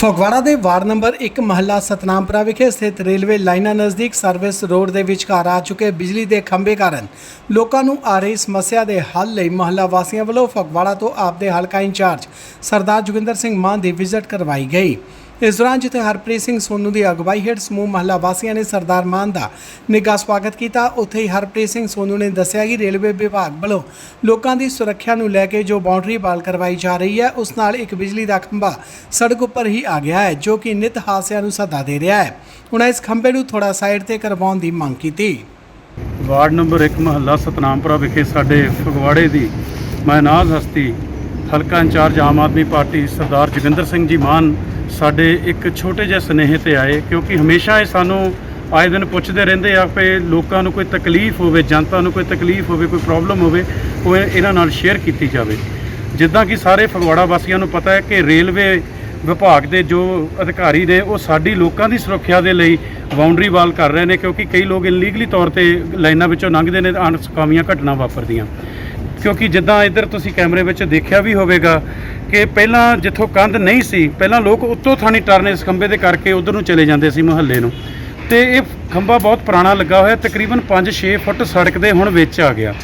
ਫਗਵਾੜਾ ਦੇ ward number 1 ਮਹੱਲਾ ਸਤਨਾਮਪੁਰਾ ਵਿਖੇ ਸਥਿਤ ਰੇਲਵੇ ਲਾਈਨਾਂ ਨਜ਼ਦੀਕ ਸਰਵਿਸ ਰੋਡ ਦੇ ਵਿਚਕਾਰ ਆ ਚੁੱਕੇ ਬਿਜਲੀ ਦੇ ਖੰਭੇ ਕਾਰਨ ਲੋਕਾਂ ਨੂੰ ਆ ਰਹੀ ਸਮੱਸਿਆ ਦੇ ਹੱਲ ਲਈ ਮਹੱਲਾ ਵਾਸੀਆਂ ਵੱਲੋਂ ਫਗਵਾੜਾ ਤੋਂ ਆਪਦੇ ਹਲਕਾ ਇੰਚਾਰਜ ਸਰਦਾਰ ਜੋਗਿੰਦਰ ਸਿੰਘ ਮਾਨ ਦੀ ਵਿਜ਼ਿਟ ਕਰਵਾਈ ਗਈ। ਇਸ ਦੌਰਾਨ ਜਿੱਥੇ ਹਰਪ੍ਰੀਤ ਸਿੰਘ ਸੋਨੂ ਦੀ ਅਗਵਾਈ ਹੇਠ ਸਮੂਹ ਮਹੱਲਾ ਵਾਸੀਆਂ ਨੇ ਸਰਦਾਰ ਮਾਨ ਦਾ ਨਿੱਘਾ ਸਵਾਗਤ ਕੀਤਾ, ਉੱਥੇ ਹੀ ਹਰਪ੍ਰੀਤ ਸਿੰਘ ਸੋਨੂ ਨੇ ਦੱਸਿਆ ਕਿ ਰੇਲਵੇ ਵਿਭਾਗ ਵੱਲੋਂ ਲੋਕਾਂ ਦੀ ਸੁਰੱਖਿਆ ਨੂੰ ਲੈ ਕੇ ਜੋ ਬਾਉਂਡਰੀ ਵਾਲ ਕਰਵਾਈ ਜਾ ਰਹੀ ਹੈ, ਉਸ ਨਾਲ ਇੱਕ ਬਿਜਲੀ ਦਾ ਖੰਭਾ ਸੜਕ ਉੱਪਰ ਹੀ ਆ ਗਿਆ ਹੈ, ਜੋ ਕਿ ਨਿਤ ਹਾਸਿਆਂ ਨੂੰ ਸੱਦਾ ਦੇ ਰਿਹਾ ਹੈ। ਉਹਨਾਂ ਇਸ ਖੰਭੇ ਨੂੰ ਥੋੜਾ ਸਾਈਡ ਤੇ ਕਰਵਾਉਣ ਦੀ ਮੰਗ ਕੀਤੀ। ਵਾਰਡ ਨੰਬਰ 1 ਮਹੱਲਾ ਸਤਨਾਮਪੁਰਾ ਵਿਖੇ ਸਾਡੇ ਫਗਵਾੜੇ ਦੀ ਮਾਇਨਾਜ਼ ਹਸਤੀ ਹਲਕਾ ਇੰਚਾਰਜ ਆਮ ਆਦਮੀ ਪਾਰਟੀ ਸਰਦਾਰ ਜੋਗਿੰਦਰ ਸਿੰਘ ਜੀ ਮਾਨ ਸਾਡੇ ਇੱਕ ਛੋਟੇ ਜਿਹੇ ਸੁਨੇਹੇ ਤੇ ਆਏ, ਕਿਉਂਕਿ ਹਮੇਸ਼ਾ ਇਹ ਸਾਨੂੰ ਆਏ ਦਿਨ ਪੁੱਛਦੇ ਰਹਿੰਦੇ ਆ ਕਿ ਲੋਕਾਂ ਨੂੰ ਕੋਈ ਤਕਲੀਫ ਹੋਵੇ, ਜਨਤਾ ਨੂੰ ਕੋਈ ਤਕਲੀਫ ਹੋਵੇ, ਕੋਈ ਪ੍ਰੋਬਲਮ ਹੋਵੇ, ਉਹ ਇਹਨਾਂ ਨਾਲ ਸ਼ੇਅਰ ਕੀਤੀ ਜਾਵੇ। ਜਿੱਦਾਂ ਕਿ ਸਾਰੇ ਫਗਵਾੜਾ ਵਾਸੀਆਂ ਨੂੰ ਪਤਾ ਹੈ ਕਿ ਰੇਲਵੇ ਵਿਭਾਗ ਦੇ ਜੋ ਅਧਿਕਾਰੀ ਨੇ, ਉਹ ਸਾਡੀ ਲੋਕਾਂ ਦੀ ਸੁਰੱਖਿਆ ਦੇ ਲਈ ਬਾਉਂਡਰੀ ਵਾਲ ਕਰ ਰਹੇ ਨੇ, ਕਿਉਂਕਿ ਕਈ ਲੋਕ ਇਲੀਗਲੀ ਤੌਰ ਤੇ ਲਾਈਨਾਂ ਵਿੱਚੋਂ ਲੰਘਦੇ ਨੇ ਅਣਸੁਖਾਵੀਆਂ ਘਟਨਾ ਵਾਪਰਦੀਆਂ। ਕਿਉਂਕਿ ਜਿੱਦਾਂ ਇੱਧਰ ਤੁਸੀਂ ਕੈਮਰੇ ਵਿੱਚ ਦੇਖਿਆ ਵੀ ਹੋਵੇਗਾ ਕਿ ਪਹਿਲਾਂ ਜਿੱਥੋਂ ਕੰਧ ਨਹੀਂ ਸੀ, ਪਹਿਲਾਂ ਲੋਕ ਉੱਤੋਂ ਥਾਣੀ ਟਰਨ ਇਸ ਖੰਭੇ ਦੇ ਕਰਕੇ ਉਧਰ ਨੂੰ ਚਲੇ ਜਾਂਦੇ ਸੀ ਮੁਹੱਲੇ ਨੂੰ। ਤੇ ਇਹ ਖੰਭਾ ਬਹੁਤ ਪੁਰਾਣਾ ਲੱਗਾ ਹੋਇਆ, ਤਕਰੀਬਨ 5-6 ਫੁੱਟ ਸੜਕ ਦੇ ਹੁਣ ਵਿੱਚ ਆ ਗਿਆ।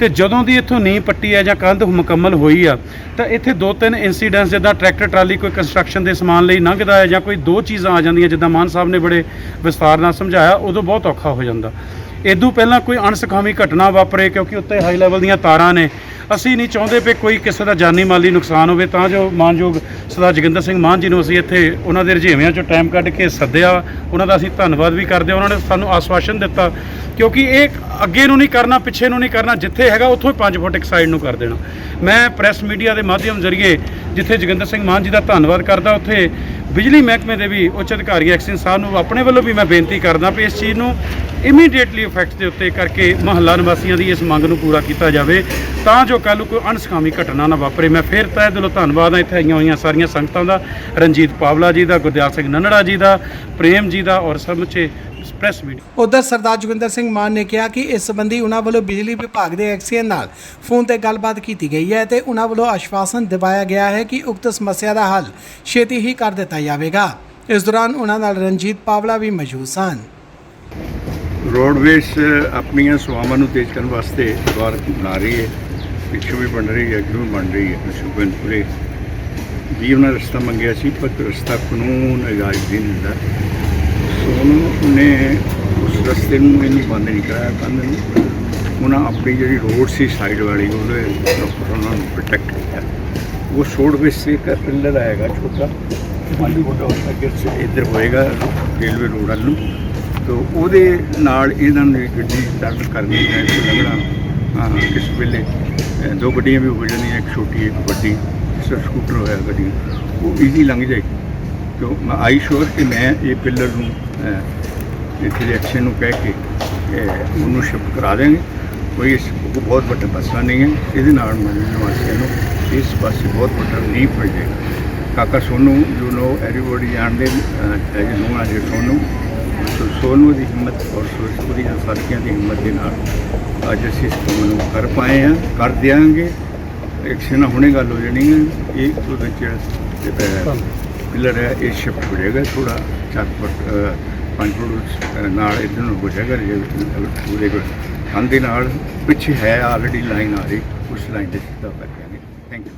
ਤੇ ਜਦੋਂ ਦੀ ਇੱਥੋਂ ਨੀਂਹ ਪੱਟੀ ਹੈ ਜਾਂ ਕੰਧ ਮੁਕੰਮਲ ਹੋਈ ਆ, ਤਾਂ ਇੱਥੇ ਦੋ ਤਿੰਨ ਇਨਸੀਡੈਂਟਸ ਜਿੱਦਾਂ ਟਰੈਕਟਰ ਟਰਾਲੀ ਕੋਈ ਕੰਸਟਰਕਸ਼ਨ ਦੇ ਸਮਾਨ ਲਈ ਲੰਘਦਾ ਹੈ ਜਾਂ ਕੋਈ ਦੋ ਚੀਜ਼ਾਂ ਆ ਜਾਂਦੀਆਂ, ਜਿੱਦਾਂ ਮਾਨ ਸਾਹਿਬ ਨੇ ਬੜੇ ਵਿਸਤਾਰ ਨਾਲ ਸਮਝਾਇਆ, ਉਦੋਂ ਬਹੁਤ ਔਖਾ ਹੋ ਜਾਂਦਾ। ਇਦੋਂ ਪਹਿਲਾਂ ਕੋਈ ਅਣਸੁਖਾਵੀ ਘਟਨਾ ਵਾਪਰੇ ਕਿਉਂਕਿ ਉੱਤੇ ਹਾਈ ਲੈਵਲ ਦੀਆਂ ਤਾਰਾਂ ਨੇ ਅਸੀਂ ਨਹੀਂ ਚਾਹੁੰਦੇ ਵੀ ਕੋਈ ਕਿਸੇ ਦਾ ਜਾਨੀ ਮਾਲੀ ਨੁਕਸਾਨ ਹੋਵੇ, ਤਾਂ ਜੋ ਮਾਨਯੋਗ ਸਰਦਾਰ ਜੋਗਿੰਦਰ ਸਿੰਘ ਮਾਨ ਜੀ ਨੂੰ ਅਸੀਂ ਇੱਥੇ ਉਹਨਾਂ ਦੇ ਰੁਝੇਵਿਆਂ ਚੋਂ ਟਾਈਮ ਕੱਢ ਕੇ ਸੱਦਿਆ। ਉਹਨਾਂ ਦਾ ਅਸੀਂ ਧੰਨਵਾਦ ਵੀ ਕਰਦੇ ਹਾਂ। ਉਹਨਾਂ ਨੇ ਸਾਨੂੰ ਆਸਵਾਸ਼ਨ ਦਿੱਤਾ ਕਿਉਂਕਿ ਇਹ ਅੱਗੇ ਨੂੰ ਨਹੀਂ ਕਰਨਾ, ਪਿੱਛੇ ਨੂੰ ਨਹੀਂ ਕਰਨਾ, ਜਿੱਥੇ ਹੈਗਾ ਉੱਥੋਂ ਹੀ 5 ਫੁੱਟ ਇੱਕ ਸਾਈਡ ਨੂੰ ਕਰ ਦੇਣਾ। ਮੈਂ ਪ੍ਰੈਸ ਮੀਡੀਆ ਦੇ ਮਾਧਿਅਮ ਜ਼ਰੀਏ ਜਿੱਥੇ ਜੋਗਿੰਦਰ ਸਿੰਘ ਮਾਨ ਜੀ ਦਾ ਧੰਨਵਾਦ ਕਰਦਾ, ਉੱਥੇ ਬਿਜਲੀ ਮਹਿਕਮੇ ਦੇ ਵੀ ਉੱਚ ਅਧਿਕਾਰੀ ਐਕਸ਼ਨ ਸਾਹਿਬ ਨੂੰ ਆਪਣੇ ਵੱਲੋਂ ਵੀ ਮੈਂ ਬੇਨਤੀ ਕਰਦਾ ਵੀ ਇਸ ਚੀਜ਼ ਨੂੰ ਇਮੀਡੀਏਟਲੀ ਇਫੈਕਟ ਦੇ ਉੱਤੇ ਕਰਕੇ ਮਹੱਲਾ ਨਿਵਾਸੀਆਂ ਦੀ ਇਸ ਮੰਗ ਨੂੰ ਪੂਰਾ ਕੀਤਾ ਜਾਵੇ, ਤਾਂ ਜੋ ਕੱਲ੍ਹ ਨੂੰ ਕੋਈ ਅਣਸਖਾਵੀ ਘਟਨਾ ਨਾ ਵਾਪਰੇ। ਮੈਂ ਫਿਰ ਤਹਿ ਦਿਲੋਂ ਧੰਨਵਾਦ ਹਾਂ। ਇੱਥੇ ਆਈਆਂ ਹੋਈਆਂ ਸਾਰੀਆਂ ਸੰਗਤਾਂ ਦਾ, ਰਣਜੀਤ ਪਾਵਲਾ ਜੀ ਦਾ, ਗੁਰਦਿਆਲ ਸਿੰਘ ਨੰਨੜਾ ਜੀ ਦਾ, ਪ੍ਰੇਮ ਜੀ ਦਾ ਔਰ ਸਮੁੱਚੇ ਪ੍ਰੈਸ ਮੀਡੀਆ ਉਧਰ ਸਰਦਾਰ ਜੋਗਿੰਦਰ ਸਿੰਘ ਮਾਨ ਨੇ ਕਿਹਾ ਕਿ ਇਸ ਸੰਬੰਧੀ ਉਹਨਾਂ ਵੱਲੋਂ ਬਿਜਲੀ ਵਿਭਾਗ ਦੇ ਐਕਸੀਅਨ ਨਾਲ ਫੋਨ ਤੇ ਗੱਲਬਾਤ ਕੀਤੀ ਗਈ ਹੈ ਤੇ ਉਹਨਾਂ ਵੱਲੋਂ ਆਸ਼ਵਾਸਨ ਦਿਵਾਇਆ ਗਿਆ ਹੈ ਕਿ ਉਕਤ ਸਮੱਸਿਆ ਦਾ ਹੱਲ ਛੇਤੀ ਹੀ ਕਰ ਦਿੱਤਾ ਜਾਵੇਗਾ। ਇਸ ਦੌਰਾਨ ਉਹਨਾਂ ਨਾਲ ਰਣਜੀਤ ਪਾਵਲਾ ਵੀ ਮੌਜੂਦ ਸਨ। ਰੋਡਵੇਜ਼ ਆਪਣੀਆਂ ਸੇਵਾਵਾਂ ਨੂੰ ਤੇਜ਼ ਕਰਨ ਵਾਸਤੇ ਦੁਆਰ ਬਣਾ ਰਹੀ ਹੈ। ਪਿੱਛੋਂ ਵੀ ਬਣ ਰਹੀ ਹੈ ਅੱਗੇ ਵੀ ਬਣ ਰਹੀ ਹੈ ਸੁਬਨਪੁਰੇ ਜੀ ਉਹਨਾਂ ਰਸਤਾ ਮੰਗਿਆ ਸੀ ਪਰ ਰਸਤਾ ਕਾਨੂੰਨ ਇਜਾਜ਼ਤ ਨਹੀਂ ਦਿੰਦਾ ਸੋ ਉਹਨੂੰ ਨੇ ਉਸ ਰਸਤੇ ਨੂੰ ਇੰਨੀ ਬੰਦ ਨਹੀਂ ਕਰਾਇਆ ਕੰਧ ਨੂੰ ਉਹਨਾਂ ਆਪਣੀ ਜਿਹੜੀ ਰੋਡ ਸੀ ਸਾਈਡ ਵਾਲੀ, ਉਹਦੇ ਉੱਪਰ ਉਹਨਾਂ ਨੂੰ ਪ੍ਰੋਟੈਕਟ ਕੀਤਾ। ਉਹ ਰੋਡਵੇਜ਼ ਸੇ, ਇੱਕ ਪਿੱਲਰ ਆਏਗਾ ਛੋਟਾ ਪੰਜ ਫੁੱਟ ਉਸ ਅੱਗੇ ਇੱਧਰ ਹੋਏਗਾ ਰੇਲਵੇ ਰੋਡ ਵੱਲ ਨੂੰ। ਤੋ ਉਹਦੇ ਨਾਲ ਇਹਨਾਂ ਨੇ ਗੱਡੀ ਸਟਾਰਟ ਕਰਨੀ ਹੈ ਤੇ ਲੱਗਣਾ ਕਿਸ ਵੇਲੇ ਦੋ ਗੱਡੀਆਂ ਵੀ ਹੋ ਜਾਂਦੀਆਂ ਇੱਕ ਛੋਟੀ, ਇੱਕ ਵੱਡੀ ਸਕੂਟਰ ਹੋਇਆ ਗੱਡੀ। ਉਹ ਈਜ਼ੀ ਲੰਘ ਜਾਏਗੀ। ਕਿਉਂ? ਆਈ ਸ਼ੋਰ ਕਿ ਮੈਂ ਇਹ ਪਿੱਲਰ ਨੂੰ ਇੱਥੇ ਦੇ ਐਕਸ਼ਨ ਨੂੰ ਕਹਿ ਕੇ ਉਹਨੂੰ ਸ਼ਿਫਟ ਕਰਾ ਦੇਵਾਂਗੇ ਕੋਈ ਇਸ ਬਹੁਤ ਵੱਡਾ ਮਸਲਾ ਨਹੀਂ ਹੈ। ਇਹਦੇ ਨਾਲ ਮੰਨਣ ਵਾਸੀਆਂ ਨੂੰ ਇਸ ਪਾਸੇ ਬਹੁਤ ਵੱਡਾ ਨੀਂਹ ਪੈ ਜਾਏਗਾ। ਕਾਕਾ ਸੋਨੂ ਯੂ ਨੋ ਐਵਰੀਬਾਡੀ ਜਾਣਦੇ ਐਜ ਨੋ ਅੱਜ ਸੋਨੂ। ਸੋ ਸੋਨੂ ਦੀ ਹਿੰਮਤ ਔਰ ਸੋਨੂ ਦੀਆਂ ਸਾਥੀਆਂ ਦੀ ਹਿੰਮਤ ਦੇ ਨਾਲ ਅੱਜ ਅਸੀਂ ਇਸ ਕੰਮ ਨੂੰ ਕਰ ਪਾਏ ਹਾਂ, ਕਰ ਦਿਆਂਗੇ। ਐਕਸ਼ਨ ਹੁਣੇ ਗੱਲ ਹੋ ਜਾਣੀ ਹੈ। ਇਹ ਉਹਦੇ ਚ ਪਿਲਰ ਹੈ, ਇਹ ਸ਼ਿਫਟ ਹੋ ਜਾਏਗਾ ਥੋੜਾ ਚਾਰ ਫੁੱਟ ਪੰਜ ਫੁੱਟ ਨਾਲ ਇੱਧਰ ਨੂੰ ਹੋ ਜਾਏਗਾ ਜੇ ਪੂਰੇ ਕੰਧ ਦੇ ਨਾਲ, ਪਿੱਛੇ ਹੈ ਆਲਰੇਡੀ ਲਾਈਨ ਆ ਰਹੀ, ਉਸ ਲਾਈਨ ਤੇ ਸਿੱਧਾ ਕਰ ਥੈਂਕ ਯੂ